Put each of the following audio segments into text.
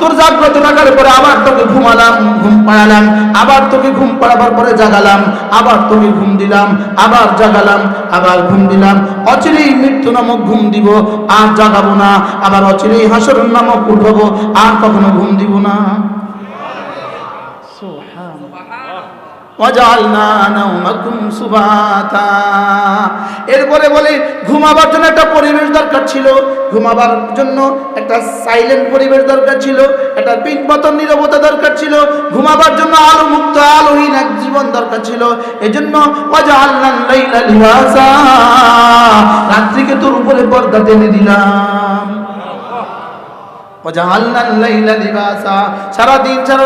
তোর জাগ্রত থাকার পরে আবার তোকে ঘুমালাম, ঘুম পাড়ালাম, আবার তোকে ঘুম পাড়াবার পরে জাগালাম, আবার তোকে ঘুম দিলাম, আবার জাগালাম, আবার ঘুম দিলাম। অচিরেই মৃত্যু নামক ঘুম দিব, আর জাগাবো না, আবার অচিরেই হাসর নামক উঠবো, আর কখনো ঘুম দিব না ওয়াজআলনা নাওমাকুম সুবাতা এরপরে বলে, ঘুমাবার জন্য একটা পরিবেশ দরকার ছিল। ঘুমাবার জন্য একটা সাইলেন্ট পরিবেশ দরকার ছিল, একটা পিনপতন নীরবতা দরকার ছিল। ঘুমাবার জন্য আলো মুক্ত আলোহীন এক জীবন দরকার ছিল। লাইলা লিবাসা রাত্রিকে তোর উপরে পর্দা টেনে দিলাম। লিবাসা। সারা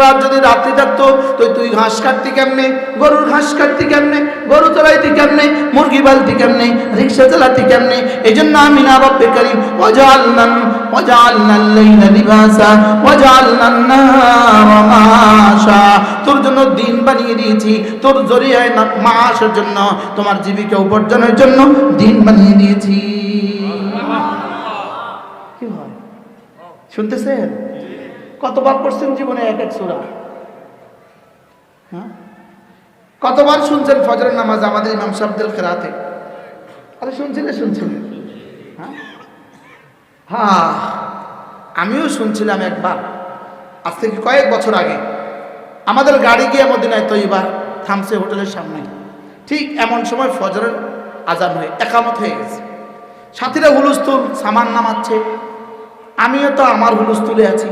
রাত যদি রাত্রি থাকতো, তো তুই ঘাস কাটতি কেমনে? গরুর ঘাস কাটতি কেমনে? গরু চলাইতি কেমনে? মুরগি পালতি কেমনে? রিক্সা চালাতি কেমনে? এই জন্য আমি না রব্বে করিম, ওয়াজআলনা ওয়াজআলনা লাইলা লিবাসা, ওয়াজআলনা নারা মাশা তোর জন্য দিন বানিয়ে দিয়েছি, তোর জরিয়ায় মাসের জন্য, তোমার জীবিকা উপার্জনের জন্য দিন বানিয়ে দিয়েছি কি হয় শুনতেছেন? কতবার পড়ছেন জীবনে এক এক সুরা? হ্যাঁ? কতবার শুনছেন ফজরের নামাজ আমাদের ইমাম সাহেবদের খেরাতে আরে শুনছিলেন শুনছিলেন হ্যাঁ? হ্যাঁ আমিও শুনছিলাম একবার। আজ থেকে কয়েক বছর আগে। আমাদের গাড়ি গিয়ে মদিনায় তৈবা থামছে হোটেলের সামনে। ঠিক এমন সময় ফজরের আজান হয়ে একামত হয়ে গেছে। সাথীরা হুলুস্তুল সামান নামাচ্ছে। আমিও তো আমার হুলুস তুলে আছি।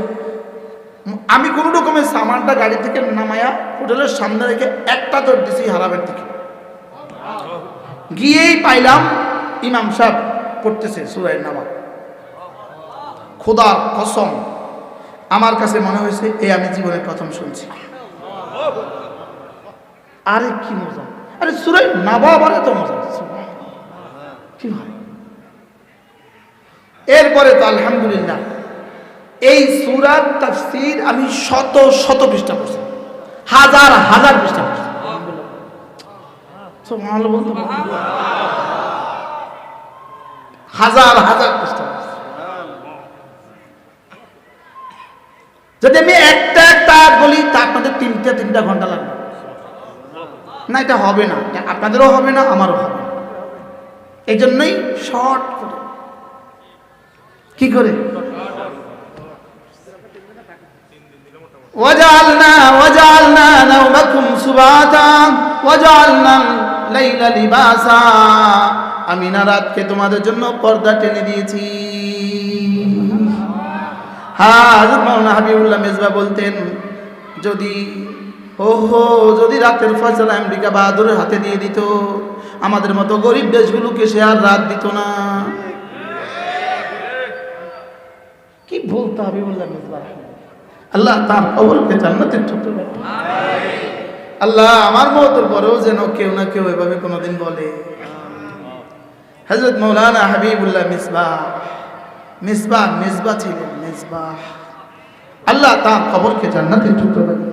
আমি কোনো রকমের সামানটা গাড়ি থেকে নামায়া হোটেলের সামনে রেখে একটা দৌড় দিছি হারাবের দিকে। গিয়েই পাইলাম ইমাম সাহেব পড়তেছে সুরাই নামা খোদার কসম, আমার কাছে মনে হয়েছে এই আমি জীবনের প্রথম শুনছি। আরে কি মজা। আরে সুরাই নাবা আবার এত মজা। কি হয় এরপরে তো আলহামদুলিল্লাহ, এই সুরার তাফসির আমি শত শত পৃষ্ঠা পড়ছি, হাজার হাজার পৃষ্ঠা পড়ছি? হাজার হাজার পৃষ্ঠা। যদি আমি একটা একটা বলি, তা আপনাদের তিনটা তিনটা ঘণ্টা লাগবে। না, এটা হবে না। আপনাদেরও হবে না, আমারও হবে না। এই জন্যই শর্ট করে। কি করে وجعلنا وجعلنا نومكم سباتا وجعلنا الليل لباسا আমি না রাতকে তোমাদের জন্য পর্দা টেনে দিয়েছি হ্যাঁ হযরত মাওলানা হাবিবুল্লাহ মেজবা বলতেন যদি ও হো যদি রাতের ফয়সালা আমেরিকা বাহাদুরের হাতে দিয়ে দিত আমাদের মতো গরিব দেশগুলোকে সে আর রাত দিত না কি বলতে হবে বললাম আল্লাহ তার খবরকে জান্নাতের ঠুকরো বানান। আল্লাহ আমার মতের পরেও যেন কেউ না কেউ এভাবে কোনোদিন বলে হজরত মৌলানা হাবিবুল্লাহ মিসবাহ মিসবাহ মিসবাহ ছিলেন মিসবাহ আল্লাহ তার খবরকে জান্নাতের ঠুকরো বানান।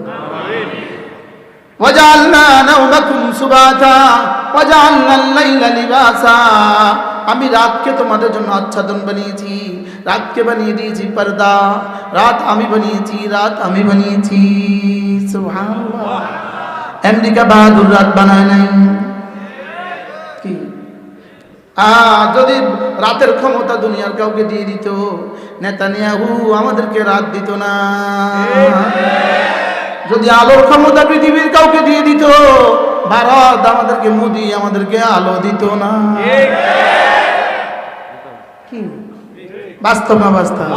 وجعلنا نومكم سباتا وجعلنا الليل لباسا আমি রাতকে তোমাদের জন্য আচ্ছাদন বানিয়েছি রাতকে বানিয়ে দিয়েছি পর্দা রাত আমি বানিয়েছি রাত আমি বানিয়েছি। আমেরিকা বাহাদুর রাত বানায় নাই। কি? যদি রাতের ক্ষমতা দুনিয়ার কাউকে দিয়ে দিত নেতানিয়াহু আমাদেরকে রাত দিত না। যদি আলোর ক্ষমতা পৃথিবীর কাউকে দিয়ে দিত ভারত আমাদেরকে মোদি আমাদেরকে আলো দিত না। কি? বাস্তব না বাস্তব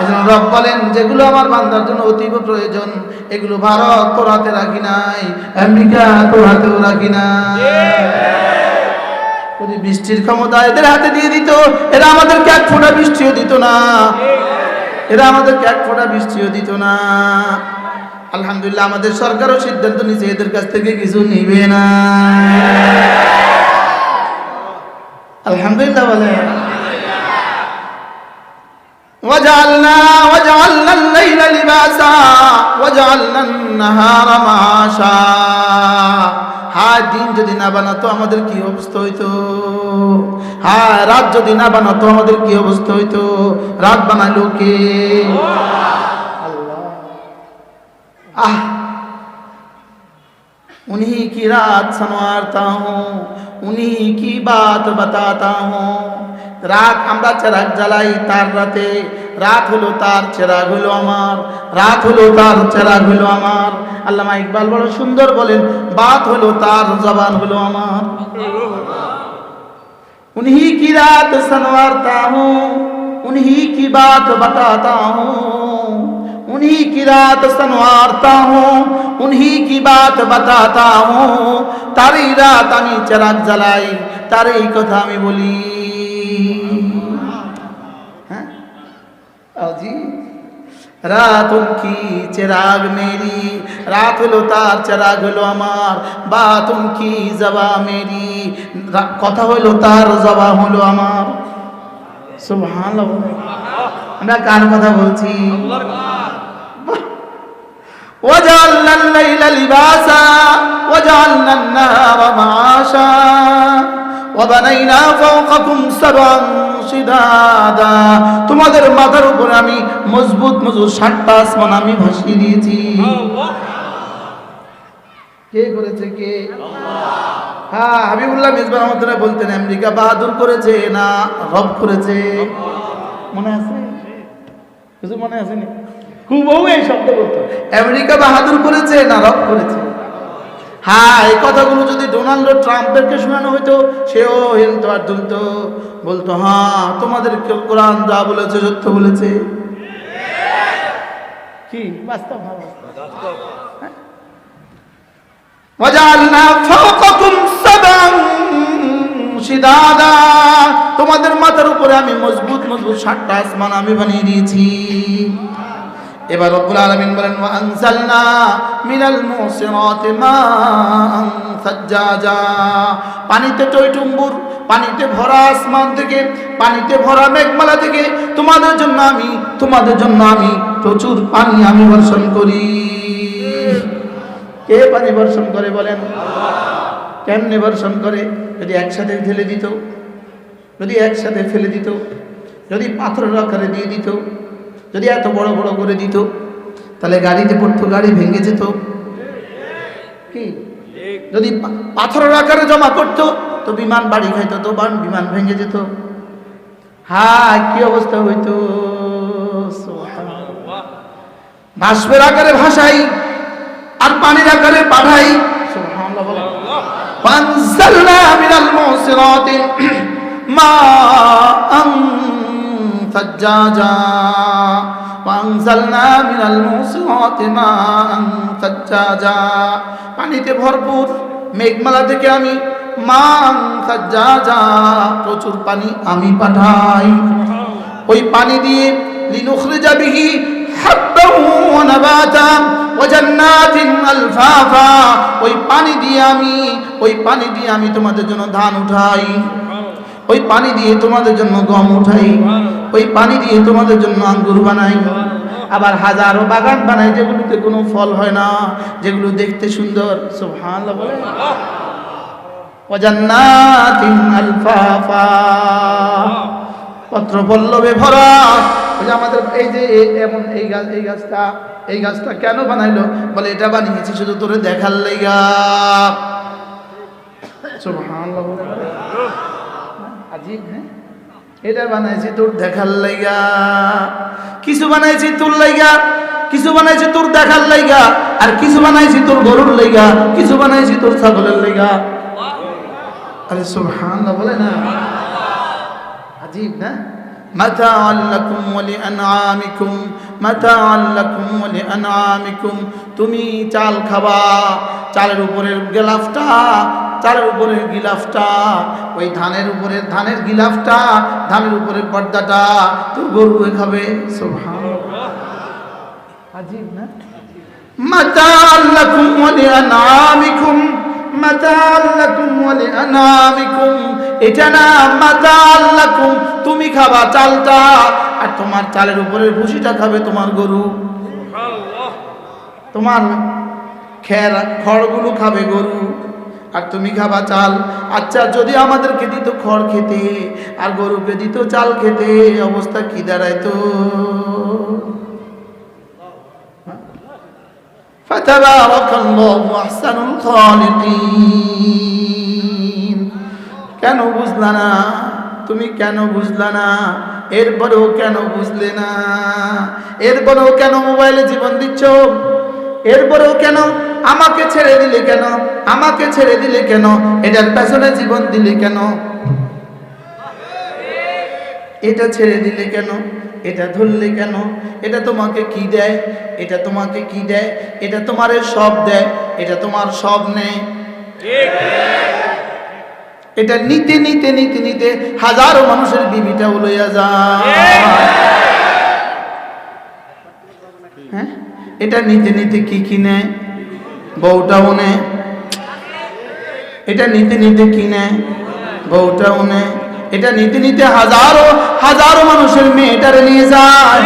এজন্য রব বলেন, যেগুলো আমার বান্দার জন্য অতীব প্রয়োজন, এগুলো ভারত তোর হাতে রাখি নাই, আমেরিকা তোর হাতেও রাখি নাই। যদি বৃষ্টির ক্ষমতা এদের হাতে দিয়ে দিত, এরা আমাদেরকে এক ফোঁটা বৃষ্টিও দিত না। এরা আমাদেরকে এক ফোঁটা বৃষ্টিও দিত না। আলহামদুলিল্লাহ, আমাদের সরকারও সিদ্ধান্ত নিচ্ছে এদের কাছ থেকে কিছু নিবে না। আলহামদুলিল্লাহ বলে وجعلنا وجعلنا الليل لباسا وجعلنا النهار معاشا হায় দিন যদি না বানাতো আমাদের কি অবস্থা হইতো হায় রাত যদি না বানাতো আমাদের কি অবস্থা হইতো রাত বানালো কে আল্লাহ আহ उन्हीं की रात संवारता हूँ उन्हीं की बात बताता हूँ রাত আমরা চেরাগ জ্বালাই তার রাতে। রাত হলো তার চেরাগ হলো আমার। রাত হলো তার চেরাগ হলো আমার। আল্লামা ইকবাল বড় সুন্দর বলেন, বাত হলো তার জবান হলো আমার। উনহি কি রাত সনওয়ারতা হুঁ উনহি কি বাত বাতাতা হুঁ? উনহি কি রাত সনওয়ারতা হুঁ উনহি কি বাত বাতাতা হুঁ? তারই রাত আমি চেরাগ জ্বালাই, তারই কথা আমি বলি। জি রাত উনকি চেরাগ মেরি রাত হলো তার চেরাগ হলো আমার বাত উনকি জবা মেরি রা- কথা হলো তার জবা হলো আমার সুবহানাল্লাহ আমরা কার কথা বলছি وجعلنا الليل لباسا وجعلنا النهار معاشا وبنينا فوقكم سبعا শিদাদা তোমাদের মাথার উপরে আমি মজবুত মজবুত সাতটা আসমান আমি ভাসিয়ে দিয়েছি। কে করেছে কে? হ্যাঁ হাবিবুল্লাহ মেজবান আমাদের বলতেন, আমেরিকা বাহাদুর করেছে না রব করেছে? মনে আছে? কিছু মনে আছে নি খুব এই শব্দ বলতো। আমেরিকা বাহাদুর করেছে না রব করেছে? হ্যাঁ এই কথাগুলো যদি ডোনাল্ড ট্রাম্পদেরকে শোনানো হইতো, সেও হিন্ত আর দন্ত বলতো হ্যাঁ তোমাদের কোরআন যা বলেছে, সত্য বলেছে। কি? বাস্তব হ্যাঁ? তোমাদের মাথার উপরে আমি মজবুত মজবুত সাতটা আসমান আমি বানিয়ে দিয়েছি। এবার রব্বুল আলামিন বলেন, ওয়া আনজালনা মিনাল মুসিরাতি মাআন সাজ্জাজা। পানিতে টইটুম্বুর পানিতে ভরা আসমান থেকে, পানিতে ভরা মেঘমালা থেকে তোমাদের জন্য আমি, তোমাদের জন্য আমি প্রচুর পানি আমি বর্ষণ করি। কে পানি বর্ষণ করে বলেন? কেমনে বর্ষণ করে? যদি একসাথে ঢেলে দিত, যদি একসাথে ফেলে দিত, যদি পাথরের আকারে দিয়ে দিত যদি এত বড় বড় করে দিত তাহলে গাড়িতে পড়তো গাড়ি ভেঙে যেত। কি? যদি পাথরের আকারে জমা করতো তো বিমান বাড়ি খাইতো তো বিমান ভেঙে যেত। হ্যাঁ কি অবস্থা হইতো। ভাস্পের আকারে ভাসাই আর পানির আকারে পাঠাই পাঞ্জাল না মিনাল মা ثجاجا وانزلنا من المعصرات ماء ثجاجا পানিতে ভরপুর মেঘমালা থেকে আমি মান সাজ্জাজা প্রচুর পানি আমি পাঠাই ওই পানি দিয়ে লিনুখরিজা বিহি হাব্বা ওয়া নাবাতা ওয়া জান্নাতিন আলফাফা ওই পানি দিয়ে আমি ওই পানি দিয়ে আমি তোমাদের জন্য ধান উঠাই ওই পানি দিয়ে তোমাদের জন্য গম উঠাই ওই পানি দিয়ে তোমাদের জন্য আঙ্গুর বানাই। আবার হাজারো বাগান বানাই যেগুলোতে কোনো ফল হয় না যেগুলো দেখতে সুন্দর। সুবহানাল্লাহ বলে। ওয়াজান্নাতিন আলফাফা। পত্র পল্লবে ভরা আমাদের এই যে এমন এই গাছ এই গাছটা এই গাছটা কেন বানাইলো? বলে এটা বানিয়েছি শুধু তোরে দেখার লাইগা সুবহানাল্লাহ বলে। হ্যাঁ? এটা বানাইছি তোর দেখার লাইগা। কিছু বানাইছি তোর লাইগা, কিছু বানাইছি তোর দেখার লাইগা, আর কিছু বানাইছি তোর গরুর লাইগা, কিছু বানাইছি তোর ছাগলের লাইগা। আরে সুবহানাল্লাহ, বলে না? আজীব, না? متاعا لكم ولأنعامكم متاعا لكم ولأنعامكم তুমি চাল খাবা চালের উপরের গিলাফটা চালের উপরের গিলাফটা ওই ধানের উপরের ধানের গিলাফটা ধানের উপরের পর্দাটা তোর গরু খাবে সুবহানাল্লাহ আজীব না متاعا لكم এটা না তুমি খাবা চালটা আর তোমার চালের উপরের ভুসিটা খাবে তোমার গরু। তোমার খের খড়গুলো খাবে গরু। আর তুমি খাবা চাল। আচ্ছা যদি আমাদেরকে দিত খড় খেতে আর গরুকে দিত চাল খেতে অবস্থা কি দাঁড়ায় তো فتبارك الله أحسن الخالقين কেন বুঝলা না তুমি কেন বুঝলা না এরপরেও কেন বুঝলে না এরপরেও কেন মোবাইলে জীবন দিচ্ছ এরপরেও কেন আমাকে ছেড়ে দিলে কেন আমাকে ছেড়ে দিলে কেন এটার পেছনে জীবন দিলে কেন এটা ছেড়ে দিলে কেন এটা ধরলে কেন? এটা তোমাকে কি দেয়? এটা তোমাকে কি দেয়? এটা তোমার সব দেয়। এটা তোমার সব নেয় এটা নিতে নিতে নিতে নিতে হাজারো মানুষের বিবিটা লইয়া যায়। হ্যাঁ? এটা নিতে নিতে কি কি নেয়? বউটাও নেয়। এটা নিতে নিতে কি নেয়? বউটাও নেয়। এটা নিতে নিতে হাজারো হাজারো মানুষের মেয়েটারে নিয়ে যায়।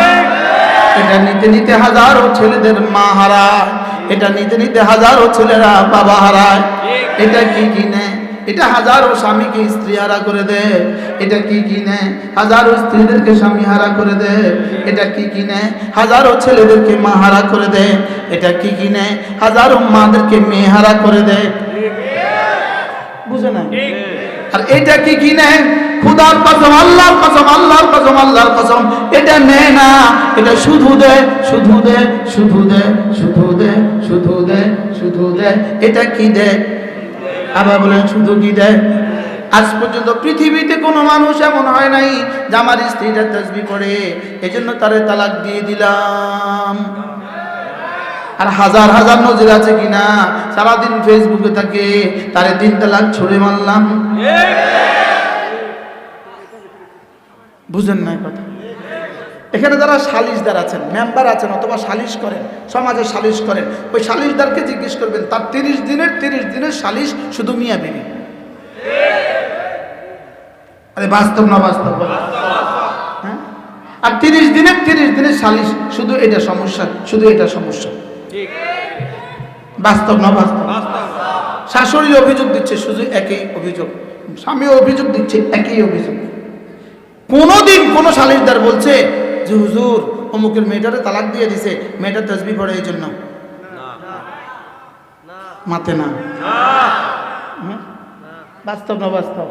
এটা নিতে নিতে হাজারো ছেলেদের মা হারায়। এটা নিতে নিতে হাজারো ছেলেরা বাবা হারায়। এটা কি কিনে? এটা হাজারো স্বামীকে স্ত্রী হারা করে দেয় এটা কি কি নেয় হাজারো স্ত্রীদেরকে স্বামী হারা করে দেয় এটা কি কি নেয় হাজারো ছেলেদেরকে মা হারা করে দেয় এটা কি কিনে? হাজারো মাদেরকে মেয়ে হারা করে দেয় বুঝে না আর এটা কি কি নেয় খুদার কসম, আল্লাহর কসম আল্লাহর কসম আল্লাহর কসম। এটা নেয় না, এটা শুধু দে শুধু দে শুধু দে শুধু দে শুধু দে শুধু দে। এটা কি দে? আবার বলেন, শুধু কি দেয় আজ পর্যন্ত পৃথিবীতে কোনো মানুষ এমন হয় নাই যে আমার স্ত্রীটা তসবি করে। এজন্য তারে তালাক দিয়ে দিলাম। আর হাজার হাজার নজির আছে কিনা সারাদিন ফেসবুকে থাকে, তারে তিন তালাক ছুড়ে মারলাম। বুঝেন না এই কথা। এখানে যারা সালিশদার আছেন মেম্বার আছেন অথবা সালিশ করেন, সমাজে সালিশ করেন, ওই সালিশদারকে জিজ্ঞেস করবেন, তার তিরিশ দিনের তিরিশ দিনের সালিশ শুধু মিয়া বিবি। আরে বাস্তব না বাস্তব? হ্যাঁ? আর তিরিশ দিনের তিরিশ দিনের সালিশ শুধু এটা সমস্যা, শুধু এটা সমস্যা। বাস্তব না বাস্তব? শাশুড়ি অভিযোগ দিচ্ছে, শুধু একই অভিযোগ। স্বামী অভিযোগ দিচ্ছে, একই অভিযোগ। কোনোদিন কোনো সালিশদার বলছে যে হুজুর অমুকের মেয়েটারে তালাক দিয়ে দিছে মেয়েটার তসবি পড়ে এই জন্য মাতে না। বাস্তব না বাস্তব?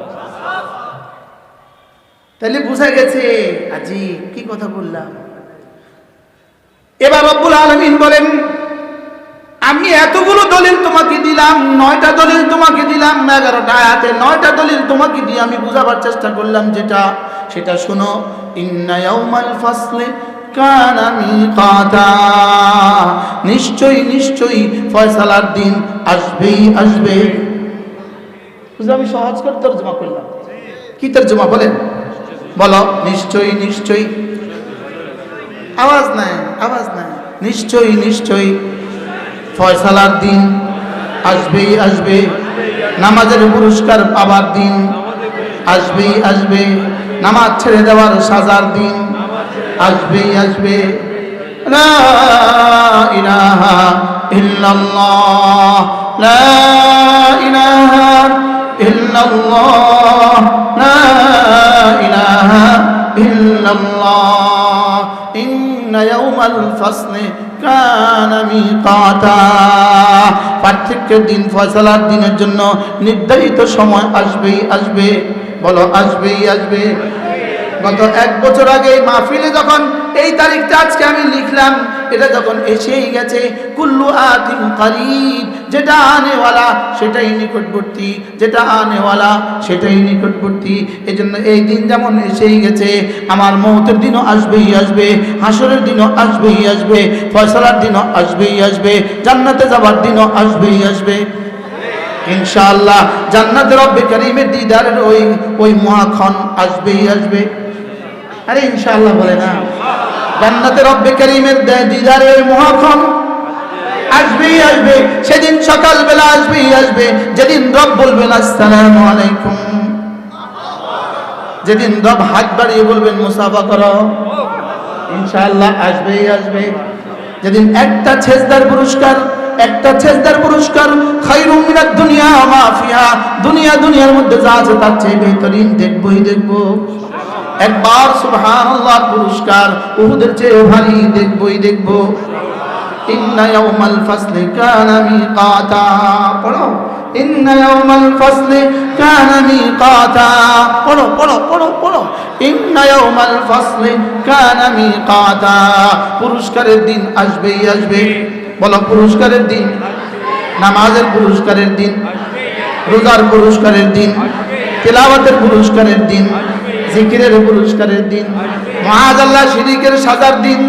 তাহলে বুঝা গেছে আজি কি কথা বললাম? এবার রব্বুল আলমিন বলেন আমি এতগুলো দলিল তোমাকে দিলাম নয়টা দলিল তোমাকে দিলাম এগারোটা আয়াতে নয়টা দলিল তোমাকে দিয়ে আমি বুঝাবার চেষ্টা করলাম যেটা সেটা শোনো মিকাতা নিশ্চয়ই নিশ্চয়ই ফয়সালার দিন আসবেই আসবে। আমি সহজ করে তর্জমা করলাম। কি তর্জমা বলেন? বলো, নিশ্চয়ই নিশ্চয়ই। আওয়াজ নাই আওয়াজ নাই। নিশ্চয়ই নিশ্চয়ই ফয়সালার দিন আসবেই আসবে। নামাজের পুরস্কার পাবার দিন আসবেই আসবে। নামাজ ছেড়ে দেওয়ার সাজার দিন আসবেই আসবে। লা ইলাহা ইল্লাল্লাহ, লা ইলাহা ইল্লাল্লাহ, লা ইলাহা ইল্লাল্লাহ। ইন্না ইয়াউমাল ফাসলি কানা মিকাতা পার্থক্যের দিন ফয়সালার দিনের জন্য নির্ধারিত সময় আসবেই আসবে। বলো আসবেই আসবে। গত এক বছর আগে মাহফিলে যখন এই তারিখটা আজকে আমি লিখলাম, এটা যখন এসেই গেছে, কুল্লু আতিম কারিব যেটা আনেওয়ালা, সেটাই নিকটবর্তী যেটা আনেওয়ালা, সেটাই নিকটবর্তী এই জন্য এই দিন যেমন এসেই গেছে, আমার মৌতের দিনও আসবেই আসবে, হাসরের দিনও আসবেই আসবে, ফয়সালার দিনও আসবেই আসবে, জান্নাতে যাবার দিনও আসবেই আসবে। ইনশাআল্লাহ জান্নাতের রব্বে করিমের দিদারের ওই ওই মহাক্ষণ আসবেই আসবে। আরে ইনশাআল্লাহ বলে না। জান্নাতের রব্বে করিমের দে- দিদারের ওই মহাক্ষণ আসবেই আসবে। সেদিন সকালবেলা আসবেই আসবে। যেদিন রব বলবেন, আসসালামু আলাইকুম। যেদিন রব হাত বাড়িয়ে বলবেন, মুসাফা করো। ইনশাআল্লাহ আসবেই আসবে। যেদিন একটা ছেজদার পুরস্কার, একটা ছেজদার পুরস্কার খাইরুম মিনাদ দুনিয়া ওয়া মা দুনিয়া, দুনিয়ার মধ্যে যা আছে তার চেয়ে বেহতরিন দেখবই, দেখব। একবার সুবহানাল্লাহ পুরস্কার উহুদের চেয়ে ভারী দেখবই দেখব। ইন্না ইয়াউমাল ফাসলি কানা মিকাতা। পড়ো। ইন্না ইয়াউমাল ফাসলি কানা মিকাতা। পড়ো পড়ো পড়ো পড়ো। ইন্না ইয়াউমাল ফাসলি কানা মিকাতা। পুরস্কারের দিন আসবেই আসবে। বলো, পুরস্কারের দিন? নামাজের পুরস্কারের দিন? রোজার পুরস্কারের দিন? তেলাওয়াতের পুরস্কারের দিন? জিকিরের পুরস্কারের দিন, মহাজ আল্লাহ শিরিকের সাজার দিন,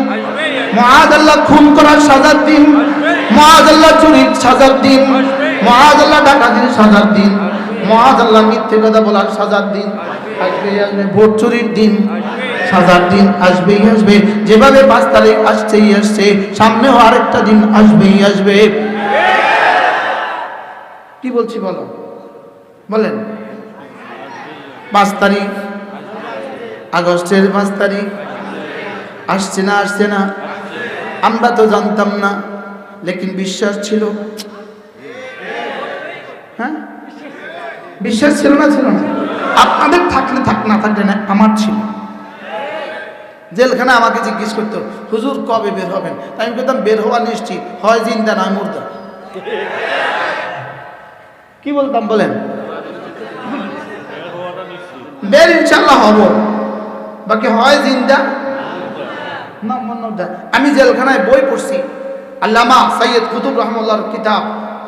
মহাজ আল্লাহ খুন করার সাজার দিন, মহাজ আল্লাহ চুরির সাজার দিন, মহাজ আল্লাহ ডাকাতির সাজার দিন, মহাজ আল্লাহ মিথ্যে কথা বলার সাজার দিন আসবে, ভোট চুরির দিন, সাজার দিন আসবেই, আসবে। যেভাবে পাঁচ তারিখ আসছেই আসছে, সামনেও আরেকটা দিন আসবেই, আসবে। কি বলছি বলো? বলেন। পাঁচ তারিখ আগস্টের পাঁচ তারিখ। আসছে না আসছে না? আমরা তো জানতাম না, লেকিন বিশ্বাস ছিল। হ্যাঁ? বিশ্বাস ছিল না ছিল না? আপনাদের থাকলে থাক, না থাকলে না, আমার ছিল। জেলখানে আমাকে জিজ্ঞেস করতো, হুজুর, কবে বের হবেন? তাই আমি বলতাম, বের হওয়া নিশ্চিত, হয় জিন্দা না, মুর্দা। কি বলতাম, বলেন? বের ইনশাল্লাহ হব। বাকি হয় জিন্দা? আমি জেলখানায় বই পড়ছি। আল্লামা সৈয়দ কুতুব রহমুল্লাহর কিতাব,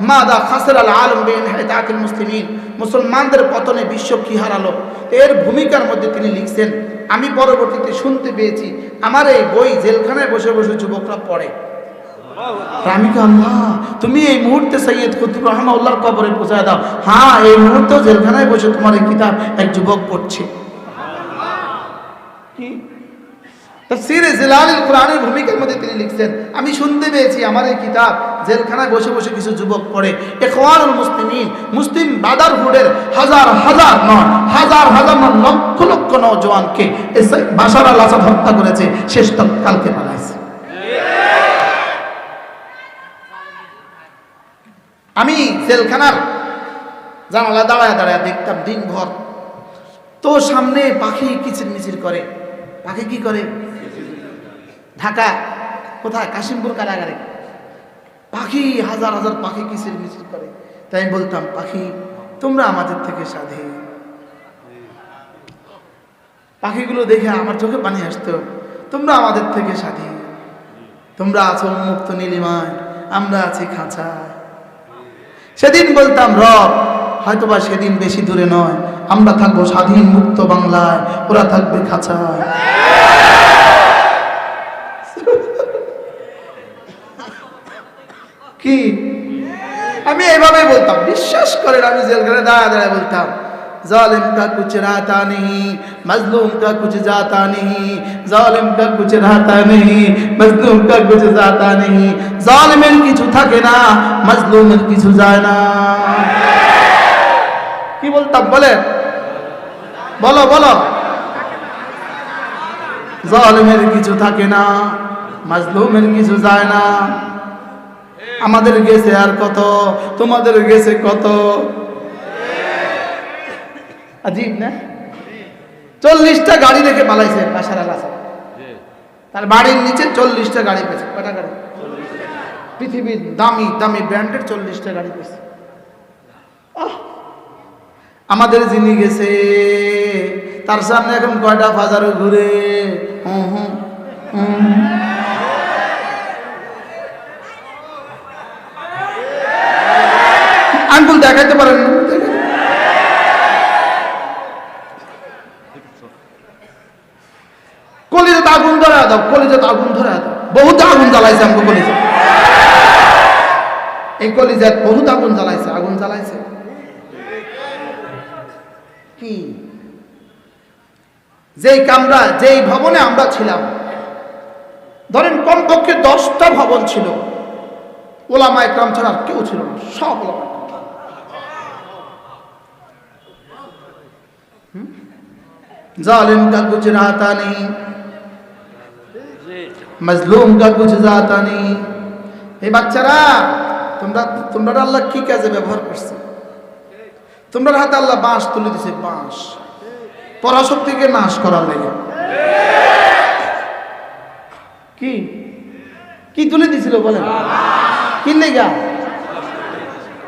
মাদা খাসর আল আলম বেন হেদায়াতুল মুসলিমিন মুসলমানদের পতনে বিশ্ব কি হারালো? এর ভূমিকার মধ্যে তিনি লিখছেন, আমি পরবর্তীতে শুনতে পেয়েছি, আমার এই বই জেলখানায় বসে বসে যুবকরা পড়ে। আমি আল্লাহ, তুমি এই মুহূর্তে সৈয়দ কুতুব রহমাউল্লাহর কবরে পৌঁছায় দাও। হ্যাঁ এই মুহূর্তে জেলখানায় বসে তোমার এই কিতাব এক যুবক পড়ছে কি তফসিরে জিলালিল কোরআনের ভূমিকার মধ্যে তিনি লিখছেন, আমি শুনতে পেয়েছি আমার এই কিতাব জেলখানায় বসে বসে কিছু যুবক পড়ে। এখওয়ানুল মুসলিমিন, মুসলিম ব্রাদারহুডের হাজার হাজার নয় হাজার হাজার নয় লক্ষ লক্ষ নওজওয়ানকে এসে বাশার আল আসাদ হত্যা করেছে, শেষ কালকে পালাইছে। আমি জেলখানার জানালা দাঁড়ায় দাঁড়ায় দেখতাম দিনভর, তো সামনে পাখি কিচির মিচির করে। পাখি কি করে? ঢাকা, কোথায়? কাশিমপুর কারাগারে। পাখি, হাজার হাজার পাখি কিচির মিচির করে। তাই আমি বলতাম, পাখি, তোমরা আমাদের থেকে সাধে পাখিগুলো দেখে আমার চোখে পানি আসতো, তোমরা আমাদের থেকে সাধে তোমরা আছো মুক্ত নীলিমায়, আমরা আছি খাঁচায়। সেদিন বলতাম, রব, হয়তোবা সেদিন বেশি দূরে নয়, আমরা থাকব স্বাধীন মুক্ত বাংলায়, ওরা থাকবে খাঁচায়। কি আমি এইভাবে বলতাম বিশ্বাস করেন আমি জেলখানে দাঁড়া দাঁড়া বলতাম ظالم کا کچھ رہتا نہیں مظلوم کا کچھ جاتا نہیں ظالم کا کچھ رہتا نہیں مظلوم کا کچھ جاتا نہیں ظالم কিছু থাকে না مظلوم কিছু যায় না কি বলতাম বলে বলো বলো ظالم কিছু থাকে না মজলুমের কিছু যায় না আমাদের গেছে আর কত? তোমাদের গেছে কত? আজীব না? চল্লিশটা গাড়ি রেখে পালাইছে বাসার আল আসাদ তার বাড়ির নিচে চল্লিশটা গাড়ি পেয়েছে। কটা গাড়ি? পৃথিবীর দামি দামি ব্র্যান্ডের চল্লিশটা গাড়ি পেয়েছে! আমাদের যিনি গেছে, তার সামনে এখন কয়টা বাজারও ঘুরে? হুম হুম হুম। আঙ্গুল দেখাইতে পারেন আগুন দাও আগুন বহুত আগুন জ্বালাইছে কলিজা। এই কলিজাত বহুত আগুন জ্বালাইছে আগুন জ্বালাইছে। কি? যেই কামরা, যেই ভবনে আমরা ছিলাম, ধরেন কমপক্ষে দশটা ভবন ছিল, ওলামা একরাম ছাড়া কেউ ছিল না, সব ওলামা जालिम का कुछ रहता नहीं মজলুম কা কুছ জাতা নেই এই বাচ্চারা তোমরা তোমরা আল্লাহ কি কাজে ব্যবহার করছে তোমরা হাতে আল্লাহ বাঁশ তুলে দিছে বাঁশ পরাশক্তিকে নাশ করার লেগে কি কি তুলে দিছিল বলেন কি লেগা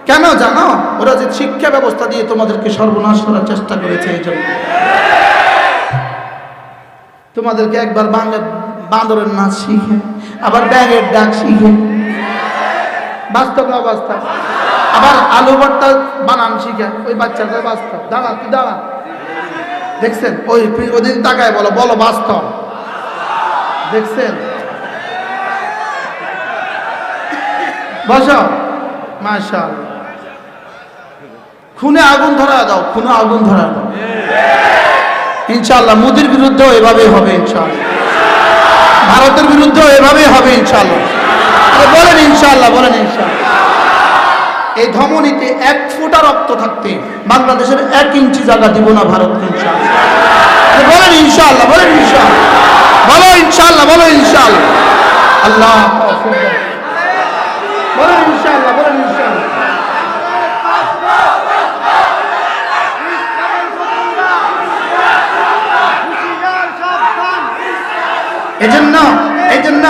কেন জানো ওরা যে শিক্ষা ব্যবস্থা দিয়ে তোমাদেরকে সর্বনাশ করার চেষ্টা করেছে এই জন্য তোমাদেরকে একবার বাংলা বাঁদরের নাচ শিখে, আবার ব্যাগের ডাক শিখে। বাস্তব না বাস্তব আবার আলু ভর্তা বানান শিখে, ওই বাচ্চাটা বাস্তব দাঁড়া তুই দাঁড়া। দেখছেন? ওই ওদিন তাকায় বলো বলো বাস্তব। দেখছেন? বসো। মাশাল খুনে আগুন ধরা দাও, খুনে আগুন ধরা দাও। ইনশাল্লাহ মোদির বিরুদ্ধেও এভাবেই হবে ইনশাল্লাহ ভারতের বিরুদ্ধেও এভাবেই হবে ইনশাল্লাহ বলেন ইনশাল্লাহ বলেন ইনশাল্লাহ এই ধমনীতে এক ফোঁটা রক্ত থাকতে বাংলাদেশের এক ইঞ্চি জায়গা দিব না আরে বলেন ইনশাল্লাহ বলেন ইনশাল্লাহ বলো ইনশাল্লাহ বলো ইনশাল্লাহ আল্লাহ, বলেন ইনশাল্লাহ বলেন ইনশাল্লাহ এজন্য এজন্য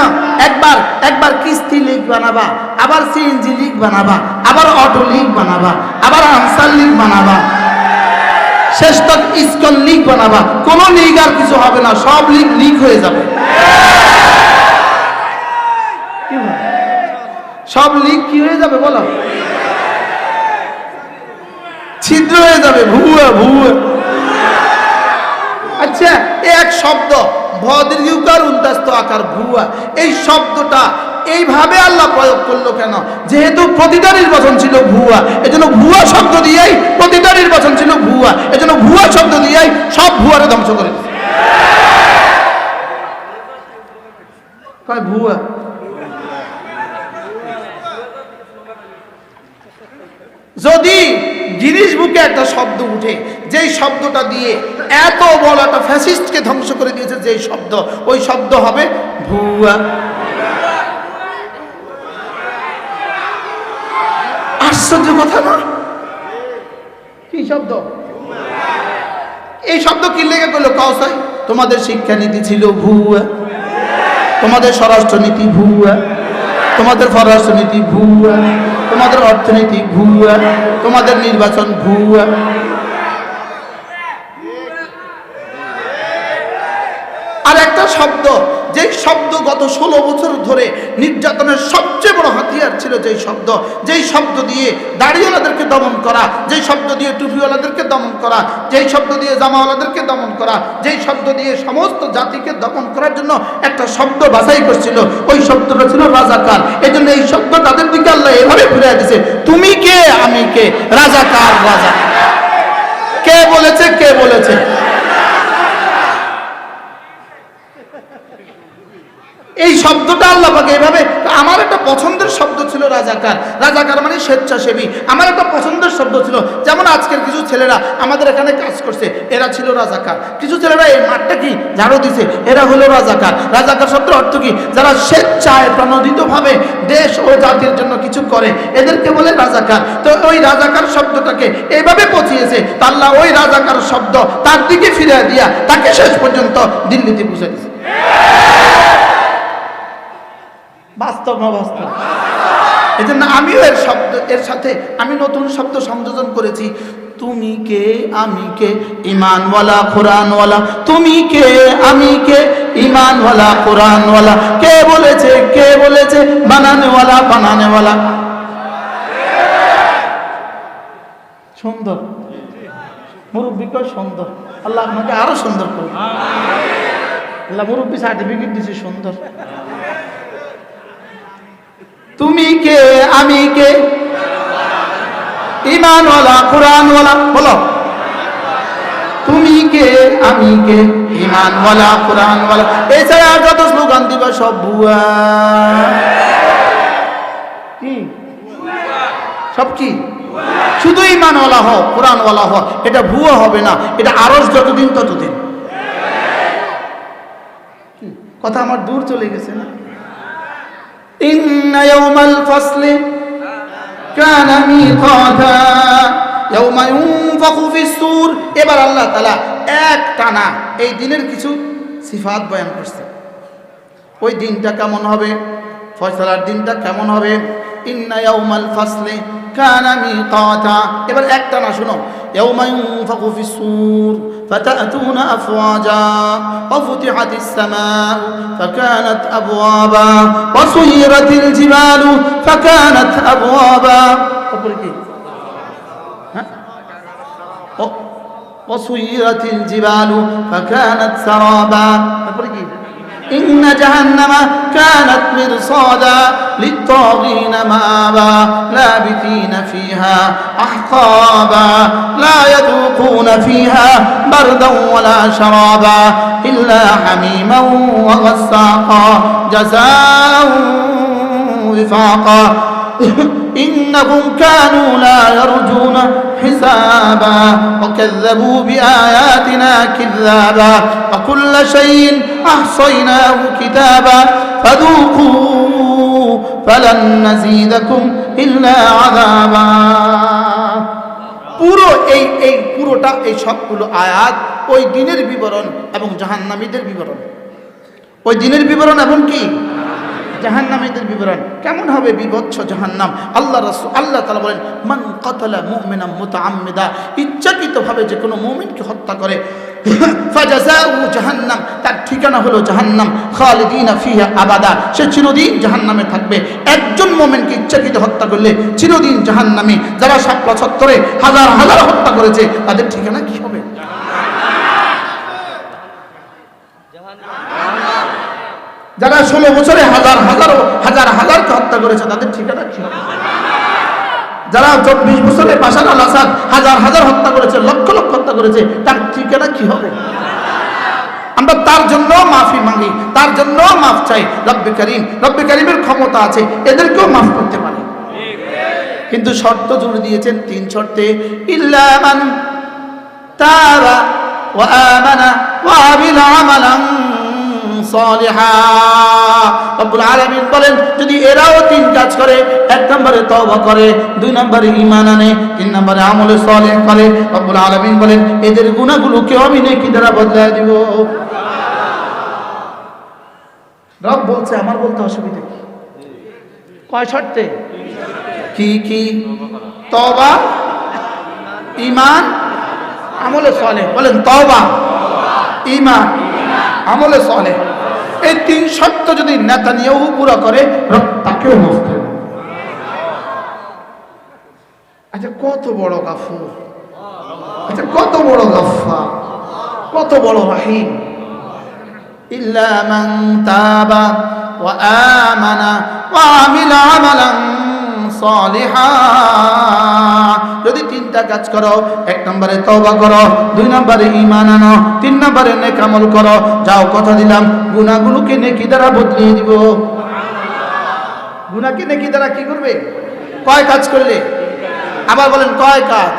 একবার একবার কিস্তি লিগ বানাবা, আবার সিএনজি লিগ বানাবা, আবার অটো লিগ বানাবা, আবার আনসার লিগ বানাবা। শেষ তক ইস্কন লিগ বানাবা। কোন লিগ আর কিছু হবে না, সব লিগ লিগ হয়ে যাবে। সব লিগ কি হয়ে যাবে বলো? ছিদ্র হয়ে যাবে, ভুয়া ভুয়া। আচ্ছা এক শব্দ। আকার ভুয়া। এই শব্দটা এইভাবে আল্লাহ প্রয়োগ করল কেন? যেহেতু প্রতিটা নির্বাচন ছিল ভুয়া, এজন্য ভুয়া শব্দ দিয়েই প্রতিটা নির্বাচন ছিল ভুয়া, এজন্য ভুয়া শব্দ দিয়েই সব ভুয়ারে ধ্বংস করে ভুয়া? যদি গিরিশ বুকে একটা শব্দ উঠে। যেই শব্দটা দিয়ে এত বড় একটা ফ্যাসিস্টকে ধ্বংস করে দিয়েছে, যেই শব্দ, ওই শব্দ হবে ভুয়া। আশ্চর্য কথা না? কি শব্দ? এই শব্দ কি লেগে গেল কাউসাই তোমাদের শিক্ষানীতি ছিল ভুয়া। তোমাদের স্বরাষ্ট্রনীতি ভুয়া। তোমাদের পররাষ্ট্রনীতি ভুয়া। তোমাদের অর্থনীতি ভুয়া তোমাদের নির্বাচন ভুয়া। আর একটা শব্দ শব্দ গত ষোলো বছর ধরে নির্যাতনের সবচেয়ে বড় হাতিয়ার ছিল যেই শব্দ যেই শব্দ দিয়ে দাড়িওয়ালাদেরকে দমন করা, যেই শব্দ দিয়ে টুপিওয়ালাদেরকে দমন করা, যেই শব্দ দিয়ে জামাওয়ালাদেরকে দমন করা, যেই শব্দ দিয়ে সমস্ত জাতিকে দমন করার জন্য একটা শব্দ বাছাই করছিল, ওই শব্দটা ছিল রাজাকার। এই জন্য এই শব্দ তাদের দিকে আল্লাহ এভাবে ফিরে দিছে, তুমি কে? আমি কে? রাজাকার, রাজা। কে বলেছে? কে বলেছে? এই শব্দটা আল্লাহ পাকে এইভাবে আমার একটা পছন্দের শব্দ ছিল রাজাকার। রাজাকার মানে স্বেচ্ছাসেবী। আমার একটা পছন্দের শব্দ ছিল। যেমন আজকের কিছু ছেলেরা আমাদের এখানে কাজ করছে, এরা ছিল রাজাকার। কিছু ছেলেরা এই মাঠটা কি? ঝাড়ু দিছে। এরা হলো রাজাকার। রাজাকার শব্দের অর্থ কি? যারা স্বেচ্ছায় প্রণোদিতভাবে দেশ ও জাতির জন্য কিছু করে, এদেরকে বলে রাজাকার। তো ওই রাজাকার শব্দটাকে এইভাবে পচিয়েছে, তা আল্লাহ ওই রাজাকার শব্দ তার দিকে ফিরে দিয়া তাকে শেষ পর্যন্ত দিল্লিতে পৌঁছে দিয়েছে বাস্তব না এই জন্য আমিও এর শব্দ, এর সাথে আমি নতুন শব্দ সংযোজন করেছি। তুমি কে, আমি কে? ইমানওয়ালা কোরআনওয়ালা। তুমি কে, আমি কে? ইমানওয়ালা কোরআনওয়ালা। কে বলেছে কে বলেছে? বানানেওয়ালা বানানেওয়ালা। সুন্দর। মুরব্বীকে সুন্দর। আল্লাহ আপনাকে আরও সুন্দর করবে আল্লাহ মুরব্বী সার্টিফিকেট দিছে সুন্দর। তুমি কে, আমি কে? ইমানওয়ালা, কোরআনওয়ালা, বলো। তুমি কে, আমি কে? ইমানওয়ালা, কোরআনওয়ালা। এছাড়া যত স্লোগান দিবা সব বুয়া কি? সব কি? শুধু ইমানওয়ালা হ কোরআনওয়ালা হ এটা ভুয়া হবে না, এটা আরস যতদিন ততদিন? কথা আমার দূর চলে গেছে না? ইন্না يوم الفصل كان ميقاتا. يوم ينفخ في السور এবার আল্লাহ তাআলা এক টানা এই দিনের কিছু সিফাত বয়ান করছে। ওই দিনটা কেমন হবে? ফয়সালার দিনটা কেমন হবে? ইন্না ইয়াউমাল ফাসলি কানা মিকাতা এবার একটা না শুনো ইয়াউমা ইউনফাখু ফিস-সূর فتأتون أفواجا وفتحت السماء فكانت أبوابا وسيرت الجبال فكانت أبوابا তারপরে কি হ্যাঁ ও- وسيرت الجبال فكانت سرابا তারপরে কি إن جهنم كانت مرصادا للطاغين مآبا لابثين فيها أحقابا لا يذوقون فيها بردا ولا شرابا إلا حميما وغساقا جزاء وفاقا. إنهم كانوا لا يرجون حسابا وكذبوا بآياتنا كذابا وكل شيء أحصيناه كتابا فذوقوا فلن نزيدكم إلا عذابا পুরো এই এই পুরোটা এই সবগুলো আয়াত ওই দিনের বিবরণ এবং জাহান্নামীদের বিবরণ ওই দিনের বিবরণ এবং কি জাহান্নামীদের বিবরণ। কেমন হবে বিভৎস জাহান্নাম? আল্লাহ রাসূল আল্লাহ তাআলা বলেন, মান কাতালা মুমিনা মুতাআম্মিদা ইচ্ছাকৃতভাবে যে কোনো মুমিনকে হত্যা করে। জাহান্নাম, তার ঠিকানা হলো জাহান্নাম। খালিদিনা ফিহা আবাদা, সে চিরদিন জাহান্নামে থাকবে। একজন মুমিনকে ইচ্ছাকৃত হত্যা করলে চিরদিন জাহান্নামে। যারা শাপলা চত্বরে হাজার হাজার হত্যা করেছে, তাদের ঠিকানা কি হবে? যারা ষোলো বছরে হাজার হাজার হাজার, হাজারকে হত্যা করেছে, তাদের ঠিকানা কি? যারা চব্বিশ বছরে বাসার আল আসাদ হাজার হাজার হত্যা করেছে, লক্ষ লক্ষ হত্যা করেছে, তার ঠিকানা কি হবে? আমরা তার জন্য মাফি মাগি, তার জন্য মাফ চাই। রব্বে করিম, রব্বে করিমের ক্ষমতা আছে, এদেরকেও মাফ করতে পারে। কিন্তু শর্ত জুড়ে দিয়েছেন তিন শর্তে ইল্লামান তারা ওয়া আমানা ওয়া আমিলা আমালান। সালিহা। রব্বুল আলামিন বলেন, যদি এরাও তিন কাজ করে, এক নম্বরে তওবা করে, দুই নম্বরে ঈমান আনে, তিন নম্বরে আমলে সালেহ করে, রব্বুল আলামিন বলেন, এদের গুনাহগুলোকে আমি নেকি দ্বারা বদলায় দিব। রব বলছে, আমার বলতে অসুবিধা কি? কয় শর্তে? কি কি? তবা ইমান আমলে সলে বলেন তবা ইমান আমলে সলে এই তিন শর্ত যদি নেতা নিয়েও পুরো করে তাকেও মাফ করে আচ্ছা কত বড় গাফু আচ্ছা কত বড় গাফা কত বড় রাহিম। ইল্লা মান তাবা ওয়া আমানা ওয়া আমিলা আমালান صالحا যদি তিনটা কাজ করো এক নম্বরে তওবা করো দুই নম্বরে ঈমান আনো তিন নম্বরে নেক আমল করো যাও কথা দিলাম গুনাহগুলোকে নেকি দ্বারা বদলিয়ে দিব গুনাহকে নেকি দ্বারা কি করবে কয় কাজ করলে আবার বলেন কয় কাজ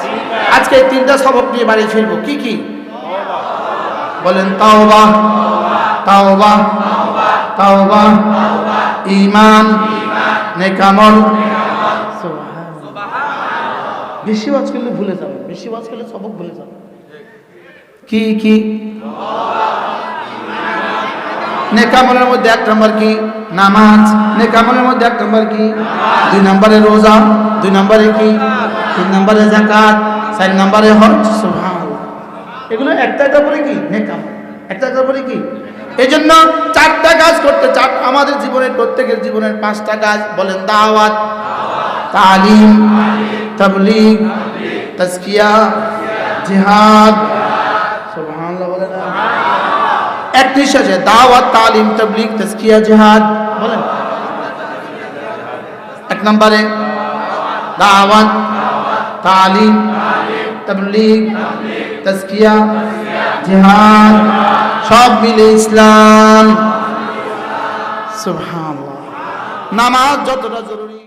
আজকে এই তিনটা সবক নিয়ে বাড়ি ফিরবো কি কি বলেন তাওবা তাওবা তাওবা ঈমান নেকামল বেশি ওয়াজ করলে ভুলে যাবে বেশি ওয়াজ করলে সবক ভুলে যাবে। কি কি? নেকামলের মধ্যে এক নম্বর কি? নামাজ। নেকামলের মধ্যে এক নম্বর কি? দুই নম্বরে রোজা দুই নম্বরে কি? তিন নম্বরে জাকাত চার নম্বরে হজ সুবহানাল্লাহ। এগুলো একটা একটা করে কি? নেকাম। একটা একটা করে কি? এই জন্য চারটা কাজ করতে চার আমাদের জীবনের প্রত্যেকের জীবনের পাঁচটা কাজ বলেন দাওয়াত তালিম তাবলিগ, তাজকিয়া, জিহাদ, সুবহানাল্লাহ বলেন এক নিঃশ্বাসে দাওয়াত, তালিম, তাবলিগ, তাজকিয়া, জিহাদ, বলেন। এক নম্বরে, দাওয়াত, তালিম, তাবলিগ, তাজকিয়া, জিহাদ, সব মিলে ইসলাম। সুবহানাল্লাহ। নামাজ যতটা জরুরি